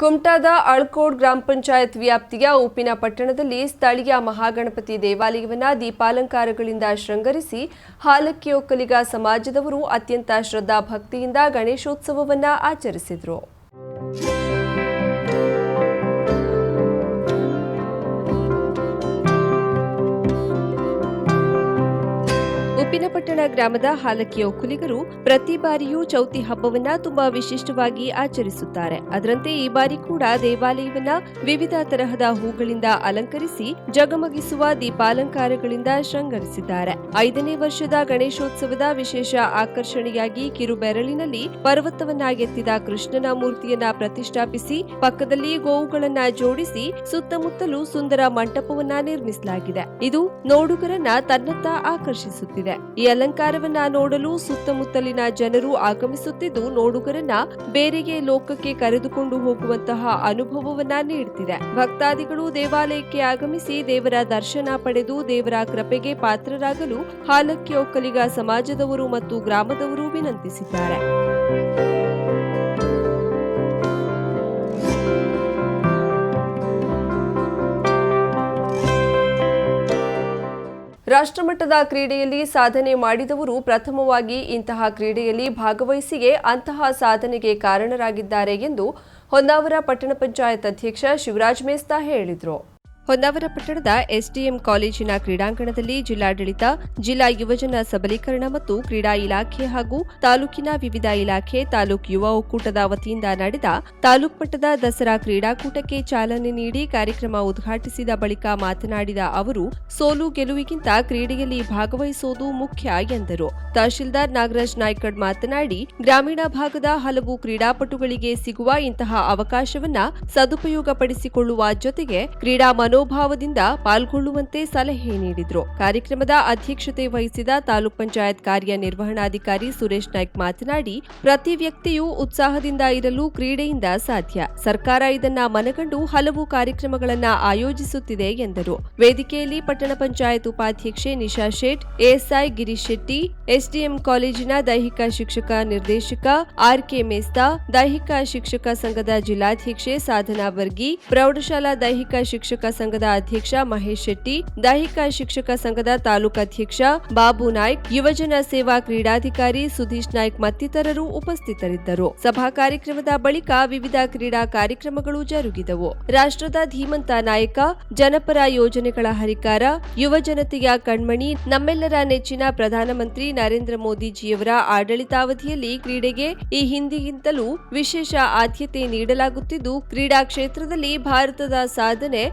ಕುಮಟಾದ ಅಳ್ಕೋಡ್ ಗ್ರಾಮ ಪಂಚಾಯತ್ ವ್ಯಾಪ್ತಿಯ ಉಪ್ಪಿನ ಪಟ್ಟಣದಲ್ಲಿ ಸ್ಥಳೀಯ ಮಹಾಗಣಪತಿ ದೇವಾಲಯವನ್ನು ದೀಪಾಲಂಕಾರಗಳಿಂದ ಶೃಂಗರಿಸಿ ಹಾಲಕ್ಕಿ ಒಕ್ಕಲಿಗ ಸಮಾಜದವರು ಅತ್ಯಂತ ಶ್ರದ್ಧಾ ಭಕ್ತಿಯಿಂದ ಗಣೇಶೋತ್ಸವವನ್ನ ಆಚರಿಸಿದರು. ಉಪ್ಪಿನಪಟ್ಟಣ ಗ್ರಾಮದ ಹಾಲಕ್ಕಿ ಒಕ್ಕಲಿಗರು ಪ್ರತಿ ಬಾರಿಯೂ ಚೌತಿ ಹಬ್ಬವನ್ನ ತುಂಬಾ ವಿಶಿಷ್ಟವಾಗಿ ಆಚರಿಸುತ್ತಾರೆ. ಅದರಂತೆ ಈ ಬಾರಿ ಕೂಡ ದೇವಾಲಯವನ್ನ ವಿವಿಧ ತರಹದ ಹೂಗಳಿಂದ ಅಲಂಕರಿಸಿ ಜಗಮಗಿಸುವ ದೀಪಾಲಂಕಾರಗಳಿಂದ ಶೃಂಗರಿಸಿದ್ದಾರೆ. ಐದನೇ ವರ್ಷದ ಗಣೇಶೋತ್ಸವದ ವಿಶೇಷ ಆಕರ್ಷಣೆಯಾಗಿ ಕಿರುಬೆರಳಿನಲ್ಲಿ ಪರ್ವತವನ್ನ ಎತ್ತಿದ ಕೃಷ್ಣನ ಮೂರ್ತಿಯನ್ನ ಪ್ರತಿಷ್ಠಾಪಿಸಿ ಪಕ್ಕದಲ್ಲಿ ಗೋವುಗಳನ್ನ ಜೋಡಿಸಿ ಸುತ್ತಮುತ್ತಲೂ ಸುಂದರ ಮಂಟಪವನ್ನ ನಿರ್ಮಿಸಲಾಗಿದೆ. ಇದು ನೋಡುಗರನ್ನ ತನ್ನತ್ತ ಆಕರ್ಷಿಸುತ್ತಿದೆ. ಈ ಅಲಂಕಾರವನ್ನ ನೋಡಲು ಸುತ್ತಮುತ್ತಲಿನ ಜನರು ಆಗಮಿಸುತ್ತಿದ್ದು, ನೋಡುಗರನ್ನ ಬೇರೆಗೆ ಲೋಕಕ್ಕೆ ಕರೆದುಕೊಂಡು ಹೋಗುವಂತಹ ಅನುಭವವನ್ನ ನೀಡುತ್ತಿದೆ ಭಕ್ತಾದಿಗಳು ದೇವಾಲಯಕ್ಕೆ ಆಗಮಿಸಿ ದೇವರ ದರ್ಶನ ಪಡೆದು ದೇವರ ಕೃಪೆಗೆ ಪಾತ್ರರಾಗಲು ಹಾಲಕ್ಕಿ ಒಕ್ಕಲಿಗ ಸಮಾಜದವರು ಮತ್ತು ಗ್ರಾಮದವರು ವಿನಂತಿಸಿದ್ದಾರೆ. ರಾಷ್ಟ್ರಮಟ್ಟದ ಕ್ರೀಡೆಯಲ್ಲಿ ಸಾಧನೆ ಮಾಡಿದವರು ಪ್ರಥಮವಾಗಿ ಇಂತಹ ಕ್ರೀಡೆಯಲ್ಲಿ ಭಾಗವಹಿಸಿಯೇ ಅಂತಹ ಸಾಧನೆಗೆ ಕಾರಣರಾಗಿದ್ದಾರೆ ಎಂದು ಹೊನ್ನಾವರ ಪಟ್ಟಣ ಪಂಚಾಯತ್ ಅಧ್ಯಕ್ಷ ಶಿವರಾಜ್ ಮೇಸ್ತಾ ಹೇಳಿದರು. ಹೊನ್ನಾವರ ಪಟ್ಟಣದ ಎಸ್ಡಿಎಂ ಕಾಲೇಜಿನ ಕ್ರೀಡಾಂಗಣದಲ್ಲಿ ಜಿಲ್ಲಾಡಳಿತ, ಜಿಲ್ಲಾ ಯುವಜನ ಸಬಲೀಕರಣ ಮತ್ತು ಕ್ರೀಡಾ ಇಲಾಖೆ ಹಾಗೂ ತಾಲೂಕಿನ ವಿವಿಧ ಇಲಾಖೆ, ತಾಲೂಕು ಯುವ ಒಕ್ಕೂಟದ ವತಿಯಿಂದ ನಡೆದ ತಾಲೂಕು ಮಟ್ಟದ ದಸರಾ ಕ್ರೀಡಾಕೂಟಕ್ಕೆ ಚಾಲನೆ ನೀಡಿ ಕಾರ್ಯಕ್ರಮ ಉದ್ಘಾಟಿಸಿದ ಬಳಿಕ ಮಾತನಾಡಿದ ಅವರು, ಸೋಲು ಗೆಲುವಿಗಿಂತ ಕ್ರೀಡೆಯಲ್ಲಿ ಭಾಗವಹಿಸುವುದು ಮುಖ್ಯ ಎಂದರು. ತಹಶೀಲ್ದಾರ್ ನಾಗರಾಜ್ ನಾಯ್ಕಡ್ ಮಾತನಾಡಿ, ಗ್ರಾಮೀಣ ಭಾಗದ ಹಲವು ಕ್ರೀಡಾಪಟುಗಳಿಗೆ ಸಿಗುವ ಇಂತಹ ಅವಕಾಶವನ್ನ ಸದುಪಯೋಗಪಡಿಸಿಕೊಳ್ಳುವ ಜೊತೆಗೆ ಕ್ರೀಡಾ ಮನೋಭಾವದಿಂದ ಪಾಲ್ಗೊಳ್ಳುವಂತೆ ಸಲಹೆ ನೀಡಿದರು. ಕಾರ್ಯಕ್ರಮದ ಅಧ್ಯಕ್ಷತೆ ವಹಿಸಿದ ತಾಲೂಕ್ ಪಂಚಾಯತ್ ಕಾರ್ಯನಿರ್ವಹಣಾಧಿಕಾರಿ ಸುರೇಶ್ ನಾಯ್ಕ್ ಮಾತನಾಡಿ, ಪ್ರತಿ ವ್ಯಕ್ತಿಯೂ ಉತ್ಸಾಹದಿಂದ ಇರಲು ಕ್ರೀಡೆಯಿಂದ ಸಾಧ್ಯ. ಸರ್ಕಾರ ಇದನ್ನ ಮನಗಂಡು ಹಲವು ಕಾರ್ಯಕ್ರಮಗಳನ್ನು ಆಯೋಜಿಸುತ್ತಿದೆ ಎಂದರು. ವೇದಿಕೆಯಲ್ಲಿ ಪಟ್ಟಣ ಪಂಚಾಯತ್ ಉಪಾಧ್ಯಕ್ಷೆ ನಿಶಾ ಶೇಟ್, ಎಎಸ್ಐ ಗಿರೀಶ್ ಶೆಟ್ಟಿ, ಎಸ್ಡಿಎಂ ಕಾಲೇಜಿನ ದೈಹಿಕ ಶಿಕ್ಷಕ ನಿರ್ದೇಶಕ ಆರ್ ಕೆ ಮೇಸ್ತಾ, ದೈಹಿಕ ಶಿಕ್ಷಕ ಸಂಘದ ಜಿಲ್ಲಾಧ್ಯಕ್ಷೆ ಸಾಧನಾ ವರ್ಗಿ, ಪ್ರೌಢಶಾಲಾ ದೈಹಿಕ ಶಿಕ್ಷಕ ಸಂಘದ ಅಧ್ಯಕ್ಷ ಮಹೇಶ್ ಶೆಟ್ಟಿ, ದೈಹಿಕ ಶಿಕ್ಷಕ ಸಂಘದ ತಾಲೂಕಾಧ್ಯಕ್ಷ ಬಾಬು ನಾಯ್ಕ್, ಯುವಜನ ಸೇವಾ ಕ್ರೀಡಾಧಿಕಾರಿ ಸುಧೀಶ್ ನಾಯ್ಕ್ ಮತ್ತಿತರರು ಉಪಸ್ಥಿತರಿದ್ದರು. ಸಭಾ ಕಾರ್ಯಕ್ರಮದ ಬಳಿಕ ವಿವಿಧ ಕ್ರೀಡಾ ಕಾರ್ಯಕ್ರಮಗಳು ಜರುಗಿದವು. ರಾಷ್ಟ್ರದ ಧೀಮಂತ ನಾಯಕ, ಜನಪರ ಯೋಜನೆಗಳ ಹರಿಕಾರ, ಯುವ ಜನತೆಯ ಕಣ್ಮಣಿ, ನಮ್ಮೆಲ್ಲರ ನೆಚ್ಚಿನ ಪ್ರಧಾನಮಂತ್ರಿ ನರೇಂದ್ರ ಮೋದಿಜಿಯವರ ಆಡಳಿತಾವಧಿಯಲ್ಲಿ ಕ್ರೀಡೆಗೆ ಈ ಹಿಂದಿಗಿಂತಲೂ ವಿಶೇಷ ಆದ್ಯತೆ ನೀಡಲಾಗುತ್ತಿದ್ದು, ಕ್ರೀಡಾ ಕ್ಷೇತ್ರದಲ್ಲಿ ಭಾರತದ ಸಾಧನೆ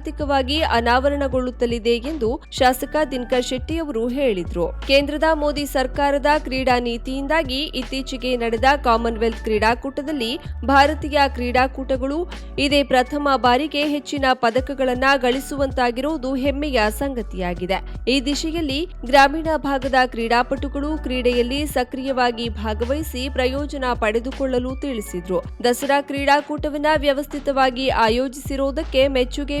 ಜಾಗತಿಕವಾಗಿ ಅನಾವರಣಗೊಳ್ಳುತ್ತಲಿದೆ ಎಂದು ಶಾಸಕ ದಿನಕರ್ ಶೆಟ್ಟಿ ಅವರು ಹೇಳಿದ್ರು. ಕೇಂದ್ರದ ಮೋದಿ ಸರ್ಕಾರದ ಕ್ರೀಡಾ ನೀತಿಯಿಂದಾಗಿ ಇತ್ತೀಚೆಗೆ ನಡೆದ ಕಾಮನ್ವೆಲ್ತ್ ಕ್ರೀಡಾಕೂಟದಲ್ಲಿ ಭಾರತೀಯ ಕ್ರೀಡಾಕೂಟಗಳು ಇದೇ ಪ್ರಥಮ ಬಾರಿಗೆ ಹೆಚ್ಚಿನ ಪದಕಗಳನ್ನು ಗಳಿಸುವಂತಾಗಿರುವುದು ಹೆಮ್ಮೆಯ ಸಂಗತಿಯಾಗಿದೆ. ಈ ದಿಶೆಯಲ್ಲಿ ಗ್ರಾಮೀಣ ಭಾಗದ ಕ್ರೀಡಾಪಟುಗಳು ಕ್ರೀಡೆಯಲ್ಲಿ ಸಕ್ರಿಯವಾಗಿ ಭಾಗವಹಿಸಿ ಪ್ರಯೋಜನ ಪಡೆದುಕೊಳ್ಳಲು ತಿಳಿಸಿದರು. ದಸರಾ ಕ್ರೀಡಾಕೂಟವನ್ನು ವ್ಯವಸ್ಥಿತವಾಗಿ ಆಯೋಜಿಸಿರುವುದಕ್ಕೆ ಮೆಚ್ಚುಗೆ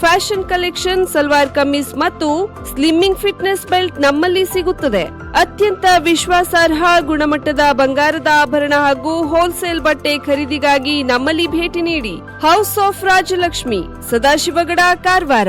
Fashion collection, salwar kameez ಮತ್ತು ಸ್ಲಿಮ್ಮಿಂಗ್ ಫಿಟ್ನೆಸ್ ಬೆಲ್ಟ್ ನಮ್ಮಲ್ಲಿ ಸಿಗುತ್ತದೆ. ಅತ್ಯಂತ ವಿಶ್ವಾಸಾರ್ಹ ಗುಣಮಟ್ಟದ ಬಂಗಾರದ ಆಭರಣ ಹಾಗೂ ಹೋಲ್ಸೇಲ್ ಬಟ್ಟೆ ಖರೀದಿಗಾಗಿ ನಮ್ಮಲ್ಲಿ ಭೇಟಿ ನೀಡಿ. House of Rajalakshmi, Sadashivgad, Karwar.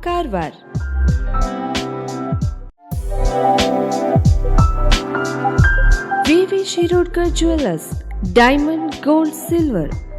Karwar. VV Shirodkar jewellers diamond gold silver